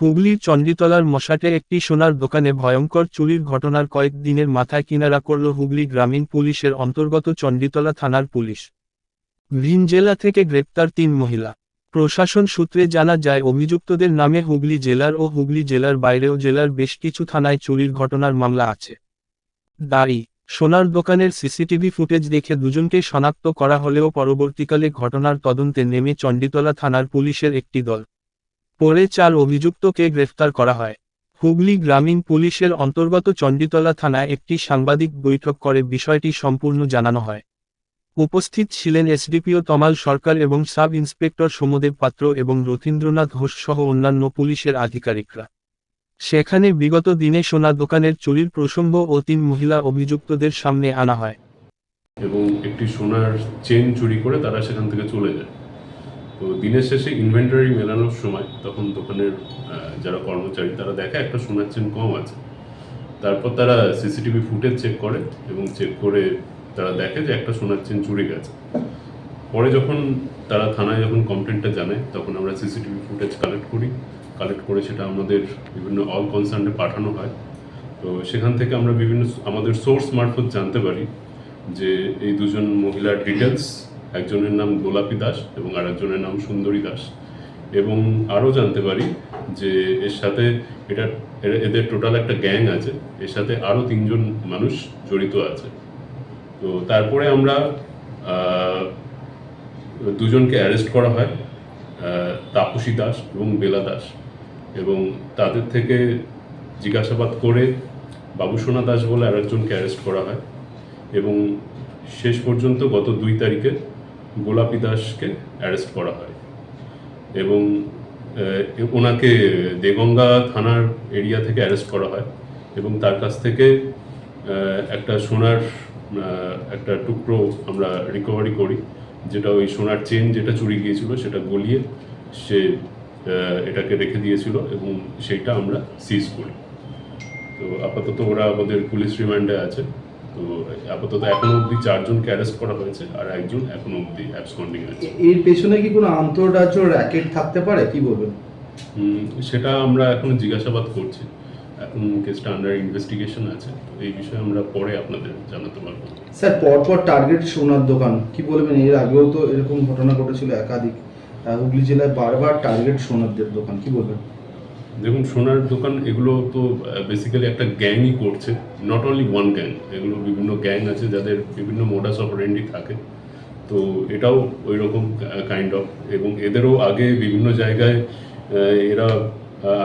হুগলির চণ্ডীতলার মশাটে একটি সোনার দোকানে ভয়ঙ্কর চুরির ঘটনার কয়েক দিনের মাথায় কিনারা করল হুগলি গ্রামীণ পুলিশের অন্তর্গত চণ্ডীতলা থানার পুলিশ। ভিন জেলা থেকে গ্রেপ্তার তিন মহিলা। প্রশাসন সূত্রে জানা যায়, অভিযুক্তদের নামে হুগলি জেলার ও হুগলি জেলার বাইরেও জেলার বেশ কিছু থানায় চুরির ঘটনার মামলা আছে। দায়ী। সোনার দোকানের সিসিটিভি ফুটেজ দেখে দুজনকে শনাক্ত করা হলেও পরবর্তীকালে ঘটনার তদন্তে নেমে চণ্ডীতলা থানার পুলিশের একটি দল। পরে চার অভিযুক্তকে গ্রেফতার করা হয়। হুগলি গ্রামীণ পুলিশের অন্তর্গত চণ্ডীতলা থানায় একটি সাংবাদিক বৈঠক করে বিষয়টি সম্পূর্ণ জানানো হয়। উপস্থিত ছিলেন এসডিপিও তমাল সরকার এবং সাব ইন্সপেক্টর সমদেব পাত্র এবং রথীন্দ্রনাথ ঘোষ সহ অন্যান্য পুলিশের আধিকারিকরা। সেখানে বিগত দিনে সোনা দোকানের চুরির প্রসঙ্গ ও তিন মহিলা অভিযুক্তদের সামনে আনা হয়। এবং একটি সোনার চেন চুরি করে তারা সেখান থেকে চলে যায়। তো দিনের শেষে ইনভেন্টারি মেলানোর সময় তখন দোকানের যারা কর্মচারী তারা দেখে একটা সোনার চেন কম আছে। তারপর তারা সিসিটিভি ফুটেজ চেক করে এবং চেক করে তারা দেখে যে একটা সোনার চেন চুরি গেছে। পরে যখন তারা থানায় যখন কমপ্লেনটা জানায় তখন আমরা সিসিটিভি ফুটেজ কালেক্ট করি। কালেক্ট করে সেটা আমাদের বিভিন্ন অল কনসার্নে পাঠানো হয়। তো সেখান থেকে আমরা বিভিন্ন আমাদের সোর্স মারফত জানতে পারি যে এই দুজন মহিলার ডিটেলস একজনের নাম গোলাপী দাস এবং আরেকজনের নাম সুন্দরী দাস। এবং আরও জানতে পারি যে এর সাথে এটা এদের টোটাল একটা গ্যাং আছে, এর সাথে আরও তিনজন মানুষ জড়িত আছে। তো তারপরে আমরা দুজনকে অ্যারেস্ট করা হয় তাপসী দাস এবং বেলা দাস। এবং তাদের থেকে জিজ্ঞাসাবাদ করে বাবুসোনা দাস বলে আরেকজনকে অ্যারেস্ট করা হয়। এবং শেষ পর্যন্ত গত দুই তারিখে গোলাপী দাসকে অ্যারেস্ট করা হয়। এবং ওনাকে দেগঙ্গা থানার এরিয়া থেকে অ্যারেস্ট করা হয় এবং তার কাছ থেকে একটা সোনার একটা টুকরো আমরা রিকভারি করি, যেটা ওই সোনার চেন যেটা চুরি গিয়েছিল সেটা গলিয়ে সে এটাকে রেখে দিয়েছিল এবং সেইটা আমরা সিজ করি। তো আপাতত ওরা আমাদের পুলিশ রিমান্ডে আছে। তো আপাতত এখনও অবধি চারজনকে অ্যারেস্ট করা হয়েছে আর একজন এখনও অবধি অ্যাবসকন্ডিং আছে। এর পেছনে কি কোনো আন্তঃরাজ্য র্যাকেট থাকতে পারে? কি বলবেন? সেটা আমরা এখন জিজ্ঞাসাবাদ করছি। এখন কেসটা আন্ডার ইনভেস্টিগেশন আছে। এই বিষয়ে আমরা পরে আপনাদের জানাতে পারব। স্যার পরপর টার্গেট সোনার দোকান। কি বলবেন? এর আগেও তো এরকম ঘটনা ঘটেছিল একাধিক। হুগলি জেলায় বারবার টার্গেট সোনারদের দোকান। কি বলবেন? দেখুন, সোনার দোকান, এগুলো তো বেসিক্যালি একটা গ্যাংই করছে। নট অনলি ওয়ান গ্যাং এগুলো বিভিন্ন গ্যাং আছে যাদের বিভিন্ন মোডাস অপারেন্ডি থাকে। তো এটাও ওই রকম কাইন্ড অফ এবং এদেরও আগে বিভিন্ন জায়গায় এরা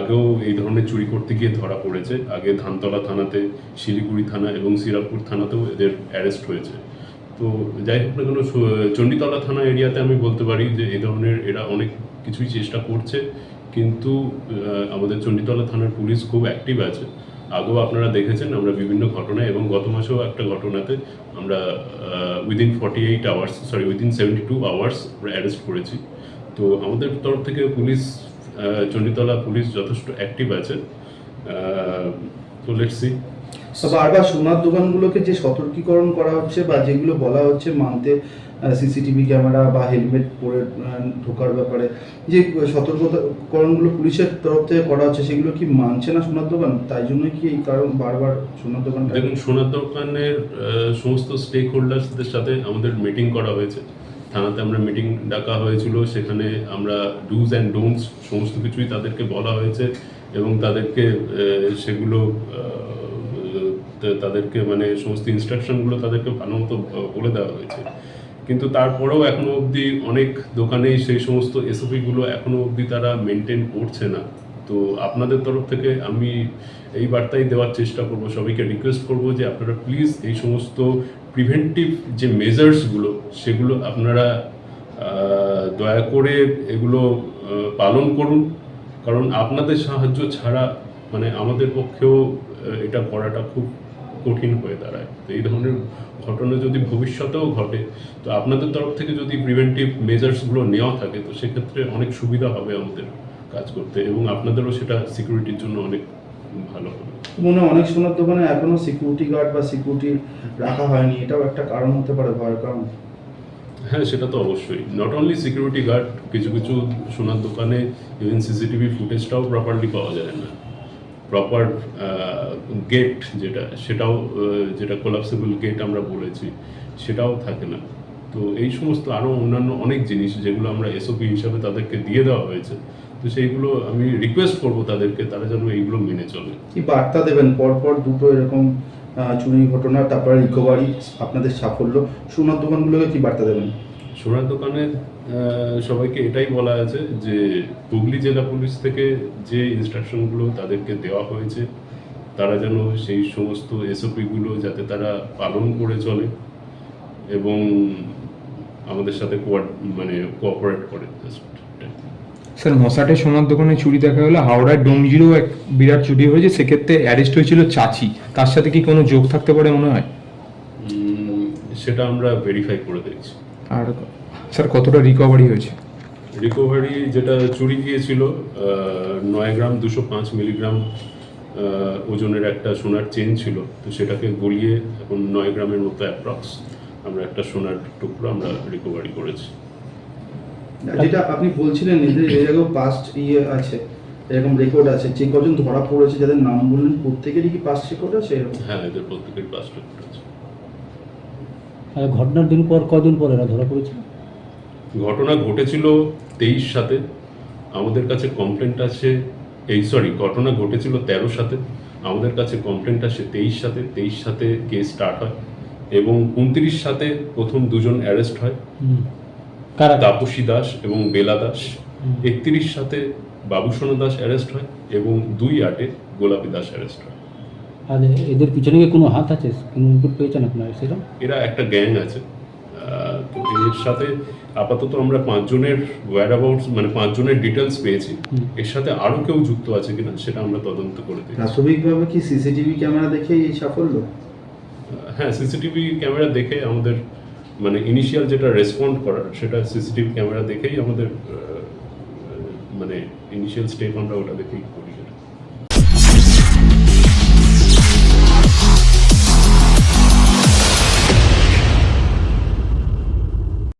আগেও এই ধরনের চুরি করতে গিয়ে ধরা পড়েছে। আগে ধানতলা থানাতে, শিলিগুড়ি থানা এবং শ্রীরামপুর থানাতেও এদের অ্যারেস্ট হয়েছে। তো যাই হোক না কেন চণ্ডীতলা থানা এরিয়াতে আমি বলতে পারি যে এই ধরনের এরা অনেক কিছুই চেষ্টা করছে। কিন্তু আমাদের চণ্ডীতলা থানার পুলিশ খুব অ্যাক্টিভ আছে। আগেও আপনারা দেখেছেন, আমরা বিভিন্ন ঘটনায় এবং গত মাসেও একটা ঘটনাতে আমরা within forty eight hours sorry within seventy two hours আমরা অ্যারেস্ট করেছি। তো আমাদের তরফ থেকে পুলিশ চণ্ডীতলা পুলিশ যথেষ্ট অ্যাক্টিভ আছে তো লেটস বারবার সোনার দোকানগুলোকে যে সতর্কীকরণ করা হচ্ছে বা যেগুলো বলা হচ্ছে মানতে সিসিটিভি ক্যামেরা বা হেলমেট পরে ঢোকার ব্যাপারে, যে সতর্কতাকরণগুলো পুলিশের তরফ থেকে করা হচ্ছে, সেগুলো কি মানছে না সোনার দোকান? তাই জন্যই কি এই কারণ বারবার সোনার দোকান দেখুন, সোনার দোকানের সমস্ত স্টেক হোল্ডার্সদের সাথে আমাদের মিটিং করা হয়েছে। থানাতে আমরা মিটিং ডাকা হয়েছিল, সেখানে আমরা ডুজ অ্যান্ড ডোন্টস সমস্ত কিছুই তাদেরকে বলা হয়েছে এবং তাদেরকে সেগুলো তাদেরকে মানে সমস্ত ইনস্ট্রাকশনগুলো তাদেরকে ভালো মতো বলে দেওয়া হয়েছে। কিন্তু তারপরেও এখনও অবধি অনেক দোকানেই সেই সমস্ত এসওপিগুলো এখনও অবধি তারা মেনটেন করছে না। তো আপনাদের তরফ থেকে আমি এই বার্তাই দেওয়ার চেষ্টা করব, সবাইকে রিকোয়েস্ট করব যে আপনারা প্লিজ এই সমস্ত প্রিভেন্টিভ যে মেজার্সগুলো সেগুলো আপনারা দয়া করে এগুলো পালন করুন। কারণ আপনাদের সাহায্য ছাড়া মানে আমাদের পক্ষেও এটা করাটা খুব কঠিন হয়ে দাঁড়ায়। তো এই ধরনের ঘটনা যদি ভবিষ্যতেও ঘটে তো আপনাদের তরফ থেকে যদি প্রিভেন্টিভ মেজার্সগুলো নেওয়া থাকে তো সেক্ষেত্রে অনেক সুবিধা হবে আমাদের কাজ করতে এবং আপনাদেরও সেটা সিকিউরিটির জন্য অনেক ভালো হবে। মনে হয় অনেক সোনার দোকানে এখনও সিকিউরিটি গার্ড বা সিকিউরিটি রাখা হয়নি এটাও একটা কারণ হতে পারে ভয়ের কারণ। হ্যাঁ সেটা তো অবশ্যই। নট অনলি সিকিউরিটি গার্ড কিছু কিছু সোনার দোকানে ইভেন সিসিটিভি ফুটেজটাও প্রপারলি পাওয়া যায় না। প্রপার গেট যেটা সেটাও যেটা কোলাপসেবল গেট আমরা বলেছি সেটাও থাকে না। তো এই সমস্ত আরও অন্যান্য অনেক জিনিস যেগুলো আমরা এসওপি হিসাবে তাদেরকে দিয়ে দেওয়া হয়েছে তো সেইগুলো আমি রিকোয়েস্ট করব তাদেরকে তারা যেন এইগুলো মেনে চলে। কি বার্তা দেবেন? পরপর দুটো এরকম আহ, চুরি ঘটনা তারপরে রিকভারি আপনাদের সাফল্য। সোনার দোকানগুলোকে কি বার্তা দেবেন? সোনার দোকানে সবাইকে এটাই বলা আছে যে হুগলি জেলা পুলিশ থেকে যে ইনস্ট্রাকশনগুলো তাদেরকে দেওয়া হয়েছে তারা যেন সেই সমস্ত এসওপিগুলো যাতে তারা পালন করে চলে এবং আমাদের সাথে মানে কোঅপারেট করে। স্যার মশাটে সোনার দোকানে চুরি দেখা গেলো হাওড়ায় ডোমজিরও এক বিরাট চুরি হয়েছে সেক্ষেত্রে অ্যারেস্ট হয়েছিল চাচি। তার সাথে কি কোনো যোগ থাকতে পারে মনে হয়? সেটা আমরা ভেরিফাই করে দেখছি। আর স্যার কতটা রিকভারি হয়েছে? রিকভারি যেটা চুরি গিয়েছিল নয় গ্রাম দুশো পাঁচ মিলিগ্রাম ওজনের একটা সোনার চেন ছিল। তো সেটাকে গলিয়ে এখন নয় গ্রামের মতো অ্যাপ্রক্স আমরা একটা সোনার টুকরো আমরা রিকভারি করেছি। যেটা আপনি বলছিলেন এদের এই জায়গায় পাস্ট ইয়ে আছে এরকম রেকর্ড আছে যে কজন ধরা পড়েছে যাদের নাম বললেন প্রত্যেকেরই কি পাস্ট রেকর্ড আছে হ্যাঁ এদের প্রত্যেকের পাঁচ রেকর্ড আছে। ঘটনার দিন পর কদিন পর এরা ধরা পড়েছে? ঘটনা ঘটেছিল তেইশ সাথে আমাদের কাছে কমপ্লেন্ট আছে এই সরি ঘটনা ঘটেছিল তেরো সাথে আমাদের কাছে কমপ্লেন্ট আসে তেইশ সাথে তেইশ সাথে কেস স্টার্ট হয় এবং উনত্রিশ সাথে প্রথম দুজন অ্যারেস্ট হয়। কারা? তাপসী দাস এবং বেলা দাস। একত্রিশ সাথে বাবুসোনা দাস অ্যারেস্ট হয় এবং দুই আটে গোলাপী দাস অ্যারেস্ট হয়। আর এদের পিছনে কোনো হাত আছে? কোনো ইনপুট পেয়েছেন আপনারা সেটা? এরা একটা গ্যাং আছে। তো এর সাথে আপাতত আমরা পাঁচজনের ওয়ার অ্যাবাউটস মানে পাঁচজনের ডিটেলস পেয়েছি। এর সাথে আরও কেউ যুক্ত আছে কিনা সেটা আমরা তদন্ত করে দিই প্রাথমিকভাবে কি সিসিটিভি ক্যামেরা দেখে এই সাফল্য? হ্যাঁ সিসিটিভি ক্যামেরা দেখে আমাদের মানে ইনিশিয়াল যেটা রেসপন্ড করার সেটা সিসিটিভি ক্যামেরা দেখেই আমাদের মানে ইনিশিয়াল স্টেপ আমরা ওটা দেখেই করি।